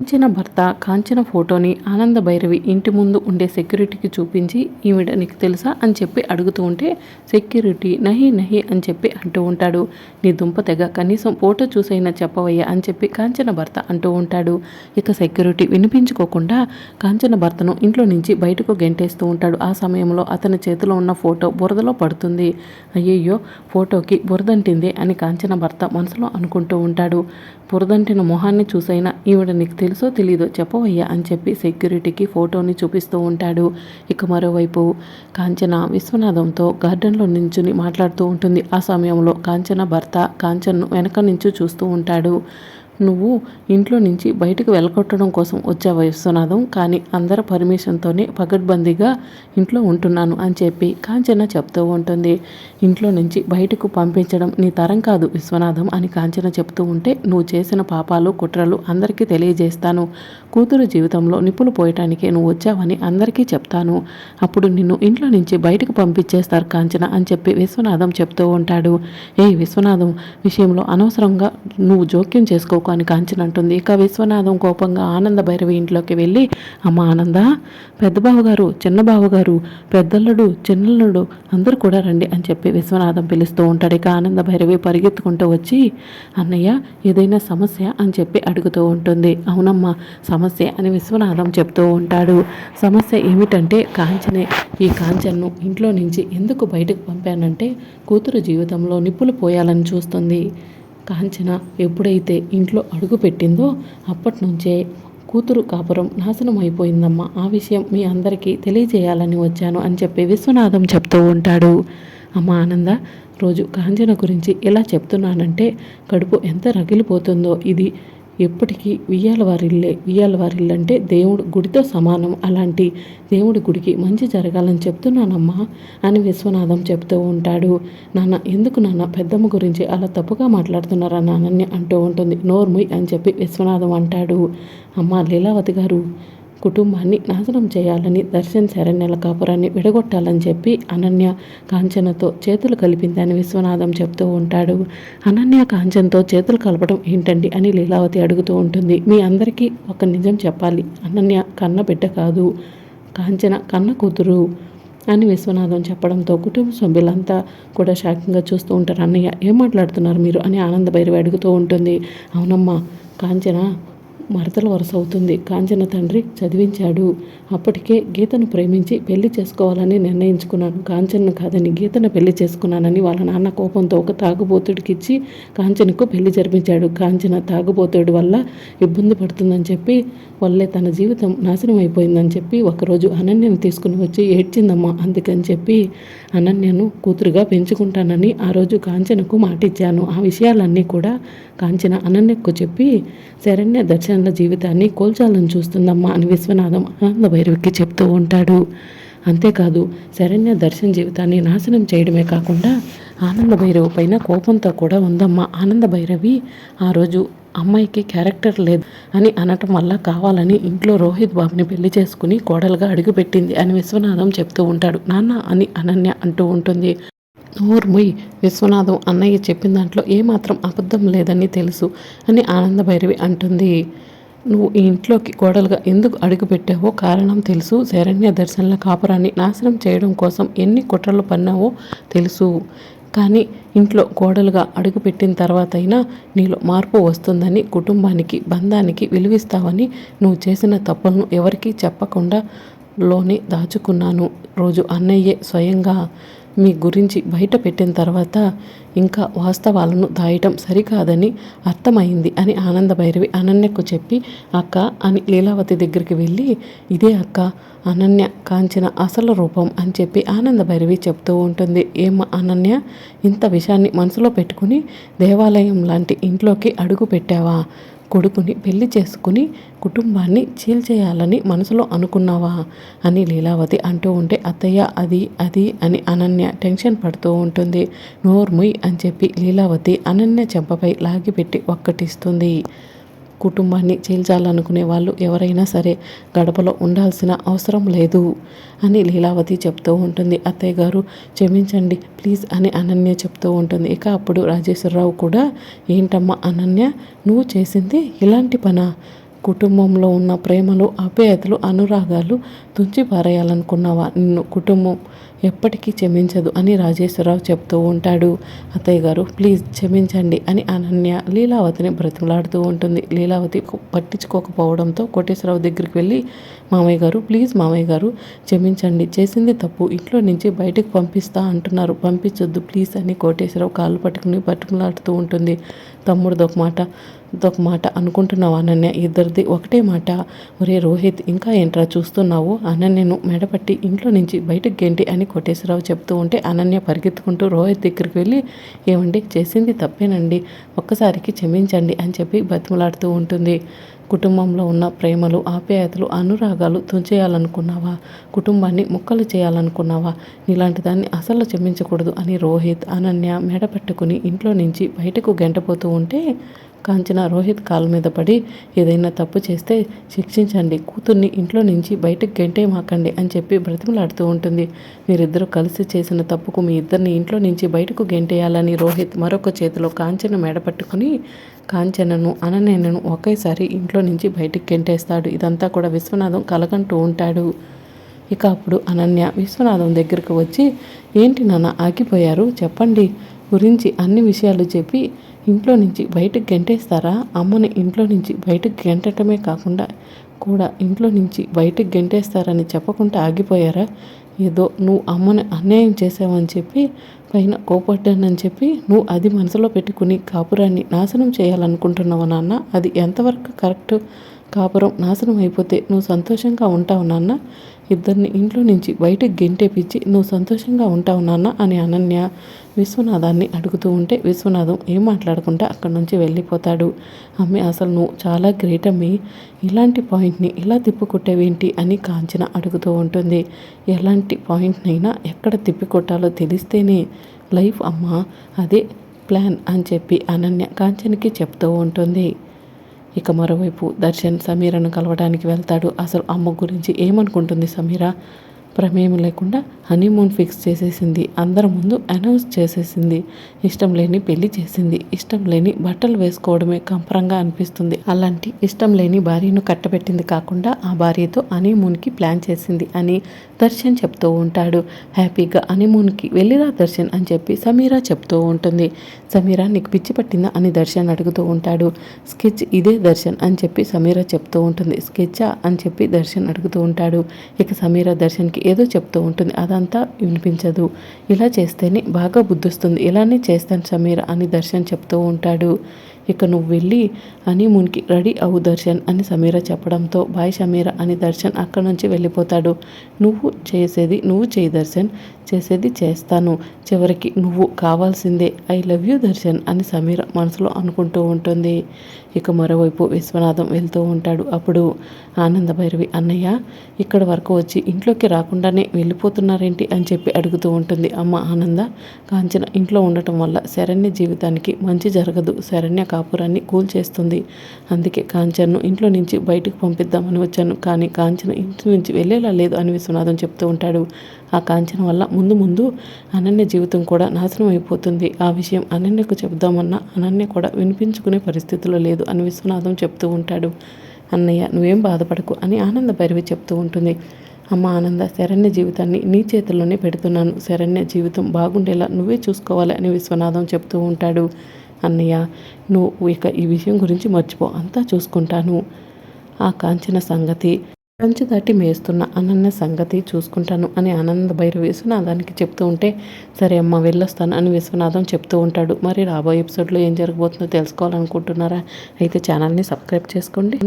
కాంచన భర్త కాంచన ఫోటోని ఆనంద భైరవి ఇంటి ముందు ఉండే సెక్యూరిటీకి చూపించి ఈవిడ నీకు తెలుసా? అని చెప్పి అడుగుతూ ఉంటే సెక్యూరిటీ నహి నహి అని చెప్పి అంటూ ఉంటాడు. నీ దుంప తెగ కనీసం ఫోటో చూసైనా చెప్పవయ్యా అని చెప్పి కాంచన భర్త అంటూ ఉంటాడు. ఇక సెక్యూరిటీ వినిపించుకోకుండా కాంచన భర్తను ఇంట్లో నుంచి బయటకు గెంటేస్తూ ఉంటాడు. ఆ సమయంలో అతని చేతిలో ఉన్న ఫోటో బురదలో పడుతుంది. అయ్యయ్యో ఫోటోకి బురదంటిందే అని కాంచన భర్త మనసులో అనుకుంటూ ఉంటాడు. బురదంటిన మొహాన్ని చూసైనా ఈవిడ నీకు తెలుసో తెలీదో చెప్పవయ్యా అని చెప్పి సెక్యూరిటీకి ఫోటోని చూపిస్తూ ఉంటాడు. ఇక మరోవైపు కాంచన విశ్వనాథంతో గార్డెన్లో నించుని మాట్లాడుతూ ఉంటుంది. ఆ సమయంలో కాంచన భర్త కాంచన్ను వెనక నుంచి చూస్తూ ఉంటాడు. నువ్వు ఇంట్లో నుంచి బయటకు వెళ్ళగొట్టడం కోసం వచ్చావు విశ్వనాథం? కానీ అందరి పర్మిషన్తోనే పగడ్బందీగా ఇంట్లో ఉంటున్నాను అని చెప్పి కాంచన చెప్తూ ఉంటుంది. ఇంట్లో నుంచి బయటకు పంపించడం నీ తరం కాదు విశ్వనాథం అని కాంచన చెప్తూ ఉంటే నువ్వు చేసిన పాపాలు కుట్రలు అందరికీ తెలియజేస్తాను. కూతురు జీవితంలో నిప్పులు పోయటానికే నువ్వు వచ్చావని అందరికీ చెప్తాను. అప్పుడు నిన్ను ఇంట్లో నుంచి బయటకు పంపించేస్తారు కాంచన అని చెప్పి విశ్వనాథం చెప్తూ ఉంటాడు. ఏ విశ్వనాథం విషయంలో అనవసరంగా నువ్వు జోక్యం చేసుకో అని కాంచన అంటుంది. ఇక విశ్వనాథం కోపంగా ఆనంద భైరవి ఇంట్లోకి వెళ్ళి అమ్మ ఆనంద పెద్ద బావగారు చిన్న బావగారు పెద్దల్లుడు చిన్నల్లుడు అందరూ కూడా రండి అని చెప్పి విశ్వనాథం పిలుస్తూ ఉంటాడు. ఇక ఆనంద భైరవి పరిగెత్తుకుంటూ వచ్చి అన్నయ్య ఏదైనా సమస్య? అని చెప్పి అడుగుతూ ఉంటుంది. అవునమ్మా సమస్య అని విశ్వనాథం చెప్తూ ఉంటాడు. సమస్య ఏమిటంటే కాంచనే ఈ కాంచన్ను ఇంట్లో నుంచి ఎందుకు బయటకు పంపానంటే కూతురు జీవితంలో నిప్పులు పోయాలని చూస్తుంది. కాంచన ఎప్పుడైతే ఇంట్లో అడుగు పెట్టిందో అప్పటి నుంచే కూతురు కాపురం నాశనం అయిపోయిందమ్మా ఆ విషయం మీ అందరికీ తెలియజేయాలని వచ్చాను అని చెప్పి విశ్వనాథం చెప్తూ ఉంటాడు. అమ్మ ఆనంద రోజు కాంచన గురించి ఎలా చెప్తున్నానంటే కడుపు ఎంత రగిలిపోతుందో ఇది ఎప్పటికీ వియ్యాల వారిల్లే వియ్యాల వారిల్లు అంటే దేవుడు గుడితో సమానం. అలాంటి దేవుడి గుడికి మంచి జరగాలని చెప్తున్నానమ్మా అని విశ్వనాథం చెప్తూ ఉంటాడు. నాన్న ఎందుకు నాన్న పెద్దమ్మ గురించి అలా తప్పుగా మాట్లాడుతున్నారా నాన్నని అంటూ ఉంటుంది. నోర్ముయ్ అని చెప్పి విశ్వనాథం అంటాడు. అమ్మ లీలావతి గారు కుటుంబాన్ని నాశనం చేయాలని దర్శన్ శరణ్యల కాపురాన్ని విడగొట్టాలని చెప్పి అనన్య కాంచనతో చేతులు కలిపిందని విశ్వనాథం చెప్తూ ఉంటాడు. అనన్య కాంచన్తో చేతులు కలపడం ఏంటండి అని లీలావతి అడుగుతూ ఉంటుంది. మీ అందరికీ ఒక నిజం చెప్పాలి. అనన్య కన్న బిడ్డ కాదు కాంచన కన్న కూతురు అని విశ్వనాథం చెప్పడంతో కుటుంబ సభ్యులంతా కూడా షాకింగ్గా చూస్తూ ఉంటారు. అన్నయ్య ఏం మాట్లాడుతున్నారు మీరు? అని ఆనంద భైరవి అడుగుతూ ఉంటుంది. అవునమ్మా కాంచన మరతల వరుస అవుతుంది. కాంచన తండ్రి చదివించాడు. అప్పటికే గీతను ప్రేమించి పెళ్ళి చేసుకోవాలని నిర్ణయించుకున్నాను కాంచన్ను కాదని గీతను పెళ్ళి చేసుకున్నానని వాళ్ళ నాన్న కోపంతో ఒక తాగుబోతుడికిచ్చి కాంచనకు పెళ్ళి జరిపించాడు. కాంచన తాగుబోతుడి వల్ల ఇబ్బంది పడుతుందని చెప్పి వల్లే తన జీవితం నాశనం అయిపోయిందని చెప్పి ఒకరోజు అనన్యను తీసుకుని వచ్చి ఏడ్చిందమ్మా అందుకని చెప్పి అనన్యను కూతురుగా పెంచుకుంటానని ఆ రోజు కాంచనకు మాటిచ్చాను. ఆ విషయాలన్నీ కూడా కాంచన అనన్యకు చెప్పి శరణ్య దర్శనల జీవితాన్ని కోల్చాలని చూస్తుందమ్మా అని విశ్వనాథం ఆనంద భైరవికి చెప్తూ ఉంటాడు. అంతేకాదు శరణ్య దర్శన జీవితాన్ని నాశనం చేయడమే కాకుండా ఆనంద భైరవి పైన కోపంతో కూడా ఉందమ్మా. ఆనంద భైరవి ఆ రోజు అమ్మాయికి క్యారెక్టర్ లేదు అని అనటం వల్ల కావాలని ఇంట్లో రోహిత్ బాబుని పెళ్ళి చేసుకుని కోడలుగా అడుగుపెట్టింది అని విశ్వనాథం చెప్తూ ఉంటాడు. నాన్న అని అనన్య అంటూ ఉంటుంది. ఓర్ముయ్ విశ్వనాథం అన్నయ్య చెప్పిన దాంట్లో ఏమాత్రం అబద్ధం లేదని తెలుసు అని ఆనందభైరవి అంటుంది. నువ్వు ఈ ఇంట్లోకి గోడలుగా ఎందుకు అడుగుపెట్టావో కారణం తెలుసు. శరణ్య దర్శనల కాపురాన్ని నాశనం చేయడం కోసం ఎన్ని కుట్రలు పన్నావో తెలుసు. కానీ ఇంట్లో గోడలుగా అడుగుపెట్టిన తర్వాత అయినా నీలో మార్పు వస్తుందని కుటుంబానికి బంధానికి విలువిస్తావని నువ్వు చేసిన తప్పులను ఎవరికీ చెప్పకుండా లోనే దాచుకున్నాను. రోజు అన్నయ్యే స్వయంగా మీ గురించి బయట పెట్టిన తర్వాత ఇంకా వాస్తవాలను దాయటం సరికాదని అర్థమైంది అని ఆనంద భైరవి అనన్యకు చెప్పి అక్క అని లీలావతి దగ్గరికి వెళ్ళి ఇదే అక్క అనన్య కాంచిన అసలు రూపం అని చెప్పి ఆనంద భైరవి చెప్తూ ఉంటుంది. ఏమ అనన్య ఇంత విషయాన్ని మనసులో పెట్టుకుని దేవాలయం లాంటి ఇంట్లోకి అడుగు పెట్టావా? కొడుకుని పెళ్ళి చేసుకుని కుటుంబాన్ని చీల్చేయాలని మనసులో అనుకున్నావా? అని లీలావతి అంటూ ఉంటే అత్తయ్య అది అది అని అనన్య టెన్షన్ పడుతూ ఉంటుంది. నోర్ముయ్ అని చెప్పి లీలావతి అనన్య చెంపపై లాగిపెట్టి ఒక్కటిస్తుంది. కుటుంబాన్ని చీల్చాలనుకునే వాళ్ళు ఎవరైనా సరే గడపలో ఉండాల్సిన అవసరం లేదు అని లీలావతి చెప్తూ ఉంటుంది. అత్తయ్య గారు క్షమించండి ప్లీజ్ అని అనన్య చెప్తూ ఉంటుంది. ఇక అప్పుడు రాజేశ్వరరావు కూడా ఏంటమ్మా అనన్య నువ్వు చేసింది ఇలాంటి పనా? కుటుంబంలో ఉన్న ప్రేమలు అపేయతలు అనురాగాలు తుంచి పారేయాలనుకున్నావా? నిన్ను కుటుంబం ఎప్పటికీ క్షమించదు అని రాజేశ్వరరావు చెప్తూ ఉంటాడు. అత్తయ్య గారు ప్లీజ్ క్షమించండి అని అనన్య లీలావతిని బ్రతిమలాడుతూ ఉంటుంది. లీలావతి పట్టించుకోకపోవడంతో కోటేశ్వరరావు దగ్గరికి వెళ్ళి మామయ్య గారు ప్లీజ్ మామయ్య గారు క్షమించండి. చేసింది తప్పు. ఇంట్లో నుంచి బయటకు పంపిస్తా అంటున్నారు. పంపించొద్దు ప్లీజ్ అని కోటేశ్వరరావు కాళ్ళు పట్టుకుని పట్టుకులాడుతూ ఉంటుంది. తమ్ముడిది ఒక మాట ఒక మాట అనుకుంటున్నావు అనన్య. ఇద్దరిది ఒకటే మాట. ఒరే రోహిత్ ఇంకా ఏంట్రా చూస్తున్నావు? అనన్యను మెడపట్టి ఇంట్లో నుంచి బయటకు గెంటి అని కోటేశ్వరరావు చెప్తూ ఉంటే అనన్య పరిగెత్తుకుంటూ రోహిత్ దగ్గరికి వెళ్ళి ఏమండి చేసింది తప్పేనండి. ఒక్కసారికి క్షమించండి అని చెప్పి బతిమలాడుతూ ఉంటుంది. కుటుంబంలో ఉన్న ప్రేమలు ఆప్యాయతలు అనురాగాలు తుంచేయాలనుకున్నావా? కుటుంబాన్ని ముక్కలు చేయాలనుకున్నావా? ఇలాంటి దాన్ని అసలు క్షమించకూడదు అని రోహిత్ అనన్య మెడ పట్టుకుని ఇంట్లో నుంచి బయటకు గంటపోతూ ఉంటే కాంచన రోహిత్ కాళ్ళ మీద పడి ఏదైనా తప్పు చేస్తే శిక్షించండి కూతుర్ని ఇంట్లో నుంచి బయటకు గెంటే మాకండి అని చెప్పి బ్రతిమలాడుతూ ఉంటుంది. మీరిద్దరూ కలిసి చేసిన తప్పుకు మీ ఇద్దరిని ఇంట్లో నుంచి బయటకు గెంటేయాలని రోహిత్ మరొక చేతిలో కాంచన మెడ పట్టుకుని కాంచనను అననేనను ఒకేసారి ఇంట్లో నుంచి బయటికి గెంటేస్తాడు. ఇదంతా కూడా విశ్వనాథం కలగంటూ ఉంటాడు. ఇక అప్పుడు అనన్య విశ్వనాథం దగ్గరకు వచ్చి ఏంటి నాన్న ఆగిపోయారు? చెప్పండి. గురించి అన్ని విషయాలు చెప్పి ఇంట్లో నుంచి బయటకు గెంటేస్తారా? అమ్మని ఇంట్లో నుంచి బయటకు గెంటటమే కాకుండా కూడా ఇంట్లో నుంచి బయటకు గెంటేస్తారని చెప్పకుండా ఆగిపోయారా? ఏదో నువ్వు అమ్మని అన్యాయం చేసావని చెప్పి పైన కోపడ్డానని చెప్పి నువ్వు అది మనసులో పెట్టుకుని కాపురాన్ని నాశనం చేయాలనుకుంటున్నావు నాన్న? అది ఎంతవరకు కరెక్ట్? కాపురం నాశనం అయిపోతే నువ్వు సంతోషంగా ఉంటావు నాన్న. ఇద్దరిని ఇంట్లో నుంచి బయటకు గెంటేపించి నువ్వు సంతోషంగా ఉంటావు నాన్న అని అనన్య విశ్వనాథాన్ని అడుగుతూ ఉంటే విశ్వనాథం ఏం మాట్లాడకుండా అక్కడి నుంచి వెళ్ళిపోతాడు. అమ్మే అసలు నువ్వు చాలా గ్రేట్ అమ్మి. ఇలాంటి పాయింట్ని ఇలా తిప్పికొట్టేవేంటి? అని కాంచన అడుగుతూ ఉంటుంది. ఎలాంటి పాయింట్నైనా ఎక్కడ తిప్పికొట్టాలో తెలిస్తేనే లైఫ్ అమ్మ అదే ప్లాన్ అని చెప్పి అనన్య కాంచనకి చెప్తూ ఉంటుంది. ఇక మరోవైపు దర్శన్ సమీరను కలవడానికి వెళ్తాడు. అసలు అమ్మ గురించి ఏమనుకుంటుంది సమీర? ప్రమేయం లేకుండా హనీమూన్ ఫిక్స్ చేసేసింది. అందరి ముందు అనౌన్స్ చేసేసింది. ఇష్టం లేని పెళ్ళి చేసింది. ఇష్టం లేని బట్టలు వేసుకోవడమే కంపరంగా అనిపిస్తుంది. అలాంటి ఇష్టం లేని భార్యను కట్టబెట్టింది కాకుండా ఆ భార్యతో హనీమూన్కి ప్లాన్ చేసింది అని దర్శన్ చెప్తూ ఉంటాడు. హ్యాపీగా హనీమూన్కి వెళ్ళిరా దర్శన్ అని చెప్పి సమీరా చెప్తూ ఉంటుంది. సమీరా నీకు పిచ్చి పట్టిందా అని దర్శన్ అడుగుతూ ఉంటాడు. స్కెచ్ ఇదే దర్శన్ అని చెప్పి సమీరా చెప్తూ ఉంటుంది. స్కెచ్చా అని చెప్పి దర్శన్ అడుగుతూ ఉంటాడు. ఇక సమీరా దర్శన్కి ఏదో చెప్తూ ఉంటుంది. అదంతా వినిపించదు. ఇలా చేస్తేనే బాగా బుద్ధొస్తుంది. ఇలానే చేస్తాను సమీర అని దర్శన్ చెప్తూ ఉంటాడు. ఇక నువ్వు వెళ్ళి హనీమూన్కి రెడీ అవు దర్శన్ అని సమీర చెప్పడంతో బాయ్ సమీర అని దర్శన్ అక్కడి నుంచి వెళ్ళిపోతాడు. నువ్వు చేసేది నువ్వు చేయి దర్శన్. చేసేది చేస్తాను. చివరికి నువ్వు కావాల్సిందే. ఐ లవ్ యూ దర్శన్ అని సమీర మనసులో అనుకుంటూ ఉంటుంది. ఇక మరోవైపు విశ్వనాథం వెళ్తూ ఉంటాడు అప్పుడు. ఆనంద భైరవి అన్నయ్య ఇక్కడ వరకు వచ్చి ఇంట్లోకి రాకుండానే వెళ్ళిపోతున్నారేంటి? అని చెప్పి అడుగుతూ ఉంటుంది అమ్మ ఆనంద. కాంచన ఇంట్లో ఉండటం వల్ల శరణ్య జీవితానికి మంచి జరగదు. శరణ్య కాపురాన్ని కూల్చేస్తుంది అందుకే కాంచన్ను ఇంట్లో నుంచి బయటకు పంపిద్దామని వచ్చాను. కానీ కాంచన ఇంటి నుంచి వెళ్ళేలా లేదు అని విశ్వనాథం చెప్తూ ఉంటాడు. ఆ కాంచన వల్ల ముందు ముందు అనన్య జీవితం కూడా నాశనం అయిపోతుంది. ఆ విషయం అనన్యకు చెబుదామన్నా అనన్య కూడా వినిపించుకునే పరిస్థితిలో లేదు అని విశ్వనాథం చెప్తూ ఉంటాడు. అన్నయ్య నువ్వేం బాధపడకు అని ఆనంద భైరవి చెప్తూ ఉంటుంది. అమ్మ ఆనంద శరణ్య జీవితాన్ని నీ చేతుల్లోనే పెడుతున్నాను. శరణ్య జీవితం బాగుండేలా నువ్వే చూసుకోవాలి అని విశ్వనాథం చెప్తూ ఉంటాడు. అన్నయ్య నువ్వు ఇక ఈ విషయం గురించి మర్చిపో అంతా చూసుకుంటాను. ఆ కాంచన సంగతి కంచి దాటి మేస్తున్న అనన్య సంగతి చూసుకుంటాను అని ఆనంద భైరవ విశ్వనాథానికి చెప్తూ ఉంటే సరే అమ్మ వెళ్ళొస్తాను అని విశ్వనాథం చెప్తూ ఉంటాడు. మరి రాబోయే ఎపిసోడ్లో ఏం జరగబోతుందో తెలుసుకోవాలనుకుంటున్నారా? అయితే ఛానల్ని సబ్స్క్రైబ్ చేసుకోండి.